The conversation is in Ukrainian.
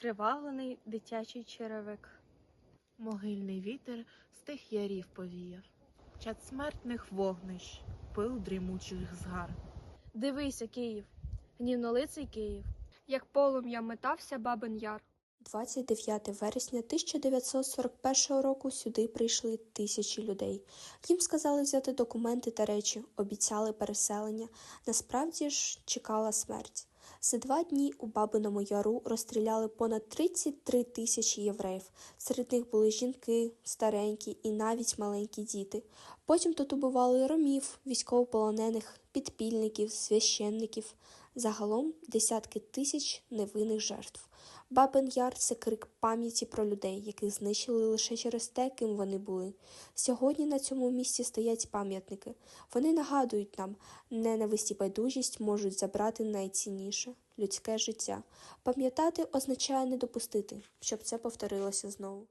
скривавлений дитячий черевик. Могильний вітер з тих ярів повіяв, чад смертних вогнищ, пил дрімучих згар. Дивися, Київ, гнівнолиций Київ, як полум'я метався бабин яр. 29 вересня 1941 року сюди прийшли тисячі людей. Їм сказали взяти документи та речі, обіцяли переселення. Насправді ж чекала смерть. За два дні у Бабиному Яру розстріляли понад 33 тисячі євреїв. Серед них були жінки, старенькі і навіть маленькі діти. Потім тут убивали ромів, військовополонених, підпільників, священників. Загалом десятки тисяч невинних жертв. Бабин Яр це крик пам'яті про людей, яких знищили лише через те, ким вони були. Сьогодні на цьому місці стоять пам'ятники. Вони нагадують нам, ненависть і байдужість можуть забрати найцінніше людське життя. Пам'ятати означає не допустити, щоб це повторилося знову.